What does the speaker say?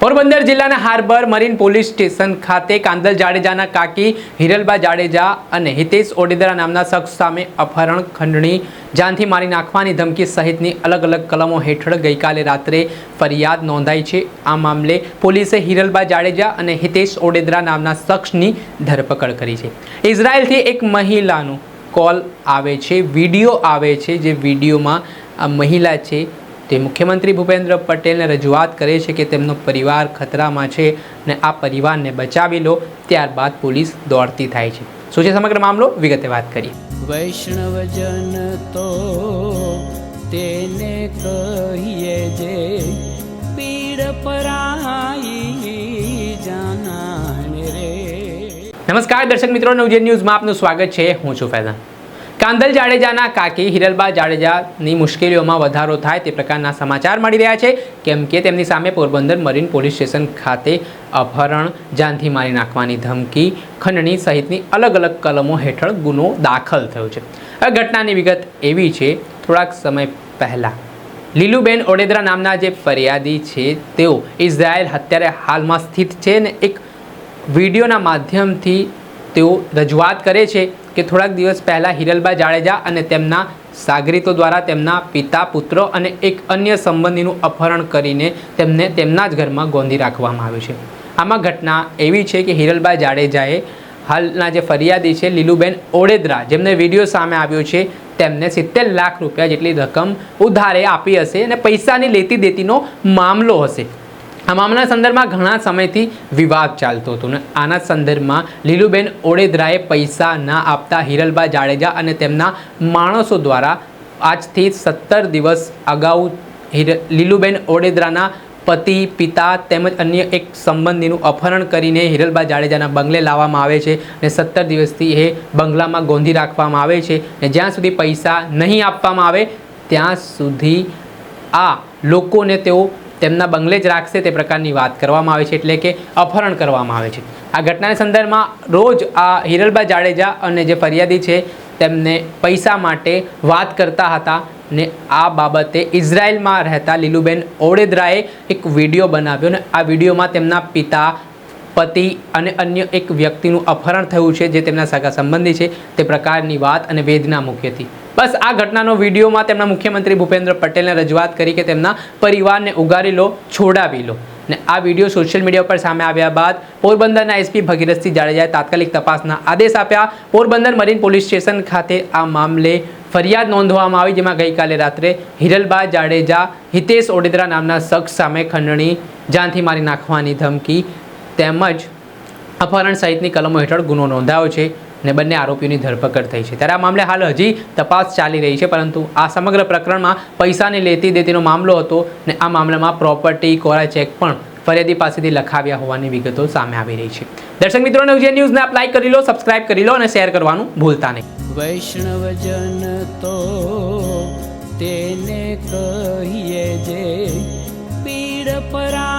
પોરબંદર જિલ્લાના harbour marine police station ખાતે કાંદલ જાડેજાના કાકી હિરલબા જાડેજા અને હિતેશ ઓડેદરા નામના શખ્સ સામે અપહરણ, ખંડણી, જાનથી મારી નાખવાની ધમકી સહિતની અલગ અલગ કલમો હેઠળ ગઈકાલે રાત્રે ફરિયાદ નોંધાઈ છે. આ મામલે પોલીસે હિરલબા જાડેજા અને હિતેશ ઓડેદરા નામના શખ્સની ધરપકડ કરી છે. ઇઝરાયલથી એક મહિલાનું કોલ આવે છે, વીડિયો આવે છે, જે વિડીયોમાં આ મહિલા છે તે મુખ્યમંત્રી ભૂપેન્દ્ર પટેલને રજૂઆત કરે છે કે તેમનો પરિવાર ખતરામાં છે અને આ પરિવારને બચાવી લો ત્યારબાદ પોલીસ દોડતી થાય છે. શું છે સમગ્ર મામલો? વિગતે વાત કરી વૈષ્ણવજન તો તેને કહીએ જે પીડ પરાઈ જાનાને રે. નમસ્કાર દર્શક મિત્રો નવજેન ન્યૂઝમાં આપનું સ્વાગત છે. હું છું ફૈઝાન. કાંદલ જાડેજાના કાકી હિરલબા જાડેજાની મુશ્કેલીઓમાં વધારો થાય તે પ્રકારના સમાચાર મળી રહ્યા છે. કેમ કે તેમની સામે પોરબંદર મરીન પોલીસ સ્ટેશન ખાતે અપહરણ, જાનથી મારી નાખવાની ધમકી, ખંડણી સહિતની અલગ અલગ કલમો હેઠળ ગુનો દાખલ થયો છે. આ ઘટનાની વિગત એવી છે, થોડાક સમય પહેલાં. લીલુબેન ઓડેદરા નામના જે ફરિયાદી છે, તેઓ ઇઝરાયલ અત્યારે હાલમાં સ્થિત છે ને એક વિડીયોના માધ્યમથી તેઓ રજૂઆત કરે છે. કે થોડાક દિવસ પહેલાં હિરલબા જાડેજા અને તેમના સાગરીતો દ્વારા તેમના પિતા, પુત્ર અને એક અન્ય સંબંધીનું અપહરણ કરીને તેમને તેમના જ ઘરમાં ગોંધી રાખવામાં આવ્યું છે. આમાં ઘટના એવી છે કે હિરલબા જાડેજાએ હાલના જે ફરિયાદી છે લીલુબેન ઓડેદરા, જેમને વીડિયો સામે આવ્યો છે, તેમને સિત્તેર લાખ રૂપિયા જેટલી રકમ ઉધારે આપી હશે અને પૈસાની લેતી દેતીનો મામલો હશે. આ મામલાના સંદર્ભમાં ઘણા સમયથી વિવાદ ચાલતો હતો ને આના સંદર્ભમાં લીલુબેન ઓડેદરાએ પૈસા ના આપતા હિરલબા જાડેજા અને તેમના માણસો દ્વારા આજથી સત્તર દિવસ અગાઉ લીલુબેન ઓડેદરાના પતિ, પિતા તેમજ અન્ય એક સંબંધીનું અપહરણ કરીને હિરલબા જાડેજાના બંગલે લાવવામાં આવે છે અને સત્તર દિવસથી એ બંગલામાં ગોંધી રાખવામાં આવે છે અને જ્યાં સુધી પૈસા નહીં આપવામાં આવે, ત્યાં સુધી આ લોકોને તેઓ તેમના બંગલે જ રાખશે તે પ્રકારની વાત કરવામાં આવે છે, એટલે કે અપહરણ કરવામાં આવે છે. આ ઘટનાના સંદર્ભમાં રોજ આ હિરલબા જાડેજા અને જે ફરિયાદી છે, તેમને પૈસા માટે વાત કરતા હતા ને આ બાબતે ઇઝરાયલમાં રહેતા લીલુબેન ઓડેદરાએ એક વીડિયો બનાવ્યો ને આ વિડીયોમાં તેમના પિતા પતિ અને અન્ય એક વ્યક્તિનું અપહરણ થયું છે, જે તેમના સગા સંબંધી છે, તે પ્રકારની વાત અને વેદના મૂકી હતી. બસ આ ઘટનાનો વિડીયોમાં તેમના મુખ્યમંત્રી ભૂપેન્દ્ર પટેલને રજૂઆત કરી કે તેમના પરિવારને ઉગારી લો, છોડાવી લો. ને આ વીડિયો સોશિયલ મીડિયા પર સામે આવ્યા બાદ પોરબંદરના એસપી ભગીરથસિંહ જાડેજાએ તાત્કાલિક તપાસના આદેશ આપ્યા. પોરબંદર મરીન પોલીસ સ્ટેશન ખાતે આ મામલે ફરિયાદ નોંધવામાં આવી, જેમાં ગઈકાલે રાત્રે હિરલબા જાડેજા, હિતેશ ઓડેદરા નામના શખ્સ સામે ખંડણી, જાનથી મારી નાખવાની ધમકી તેમજ અપહરણ સહિતની કલમો હેઠળ ગુનો નોંધાયો છે ને બંને આરોપીઓની ધરપકડ થઈ છે. ત્યારે આ મામલે હાલ હજી તપાસ ચાલી રહી છે, પરંતુ આ સમગ્ર પ્રકરણમાં પૈસાની લેતી દેતીનો મામલો હતો ને આ મામલામાં પ્રોપર્ટી, કોરા ચેક પણ ફરિયાદી પાસેથી લખાવ્યા હોવાની વિગતો સામે આવી રહી છે. દર્શક મિત્રો નવજે ન્યૂઝને આપ લાઈક કરી લો, સબસ્ક્રાઇબ કરી લો અને શેર કરવાનું ભૂલતા નહીં. વૈષ્ણવજન તો તેને કહીએ જે પીડ પરાઈ